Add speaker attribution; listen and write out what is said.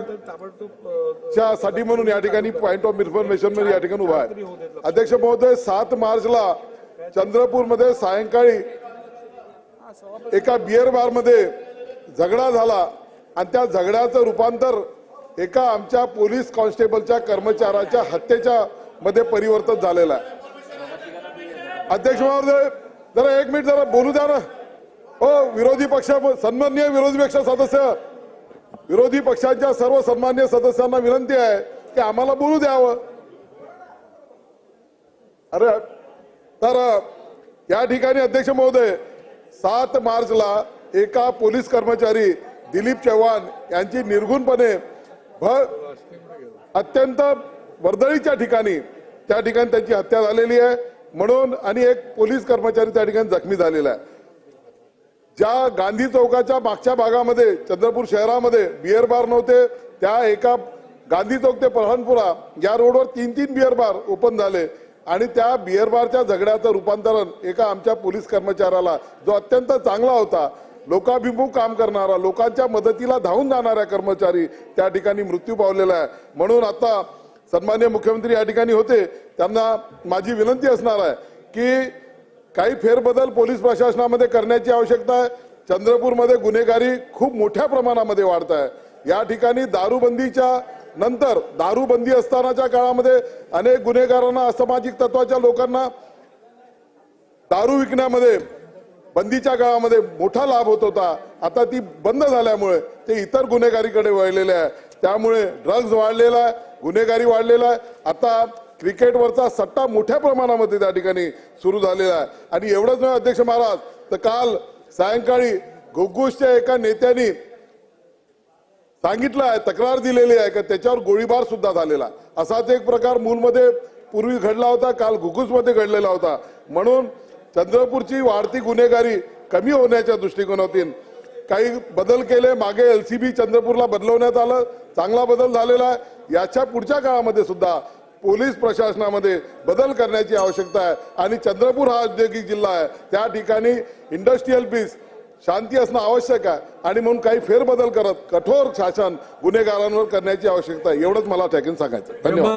Speaker 1: च्या साठी म्हणून या ठिकाणी पॉइंट ऑफ इन्फॉर्मेशन म्हणून या ठिकाणी उभा आहे. अध्यक्ष महोदय सात मार्चला चंद्रपूरमध्ये सायंकाळी एका बिअर बारमध्ये झगडा झाला आणि त्या झगड्याचं रूपांतर एका आमच्या पोलीस कॉन्स्टेबलच्या कर्मचाऱ्याच्या हत्येच्या मध्ये परिवर्तन झालेलं आहे. अध्यक्ष महोदय जरा एक मिनिट जरा बोलू द्या ना. हो विरोधी पक्ष सन्माननीय विरोधी पक्ष सदस्य विरोधी पक्षांच्या सर्व सन्मान्य सदस्यांना विनंती आहे की आम्हाला बोलू द्यावं. अरे तर या ठिकाणी अध्यक्ष महोदय सात मार्चला एका पोलीस कर्मचारी दिलीप चव्हाण यांची निर्गुणपणे अत्यंत वर्दळीच्या ठिकाणी त्या ठिकाणी त्यांची हत्या झालेली आहे. म्हणून आणि एक पोलीस कर्मचारी त्या ठिकाणी जखमी झालेला आहे. ज्या गांधी चौकाच्या मागच्या भागामध्ये चंद्रपूर शहरामध्ये बिअर बार नव्हते त्या एका गांधी चौक ते परहनपुरा या रोडवर तीन तीन बिअर बार ओपन झाले. आणि त्या बिअर बारच्या झगड्याचं रूपांतरण एका आमच्या पोलीस कर्मचाऱ्याला जो अत्यंत चांगला होता लोकाभिमुख काम करणारा लोकांच्या मदतीला धावून जाणारा कर्मचारी त्या ठिकाणी मृत्यू पावलेला आहे. म्हणून आता सन्मान्य मुख्यमंत्री या ठिकाणी होते. त्यांना माझी विनंती असणार आहे की काही फेरबदल पोलीस प्रशासनामध्ये करण्याची आवश्यकता आहे. चंद्रपूरमध्ये गुन्हेगारी खूप मोठ्या प्रमाणामध्ये वाढत आहे. या ठिकाणी दारूबंदीच्या नंतर दारूबंदी असतानाच्या काळामध्ये अनेक गुन्हेगारांना असामाजिक तत्वाच्या लोकांना दारू विकण्यामध्ये बंदीच्या काळामध्ये मोठा लाभ होत होता. आता ती बंद झाल्यामुळे ते इतर गुन्हेगारीकडे वळलेले आहे. त्यामुळे ड्रग्ज वाढलेला आहे गुन्हेगारी वाढलेला आहे. आता क्रिकेटवरचा सट्टा मोठ्या प्रमाणामध्ये त्या ठिकाणी सुरू झालेला आहे. आणि एवढंच नाही अध्यक्ष महाराज तर काल सायंकाळी घुगुसच्या एका नेत्यांनी सांगितलं आहे तक्रार दिलेली आहे का त्याच्यावर गोळीबार सुद्धा झालेला असाच एक प्रकार मूलमध्ये पूर्वी घडला होता काल घुगुसमध्ये घडलेला होता. म्हणून चंद्रपूरची वाढती गुन्हेगारी कमी होण्याच्या दृष्टिकोनातून काही बदल केले मागे एलसीबी चंद्रपूरला बदलवण्यात आलं चांगला बदल झालेला आहे. याच्या पुढच्या काळामध्ये सुद्धा पोलीस प्रशासनामध्ये बदल करण्याची आवश्यकता आहे. आणि चंद्रपूर हा औद्योगिक जिल्हा आहे. त्या ठिकाणी इंडस्ट्रीयल पीस शांती असणं आवश्यक आहे. आणि म्हणून काही फेरबदल करत कठोर शासन गुन्हेगारांवर करण्याची आवश्यकता आहे. एवढंच मला ठेकीन सांगायचं. धन्यवाद.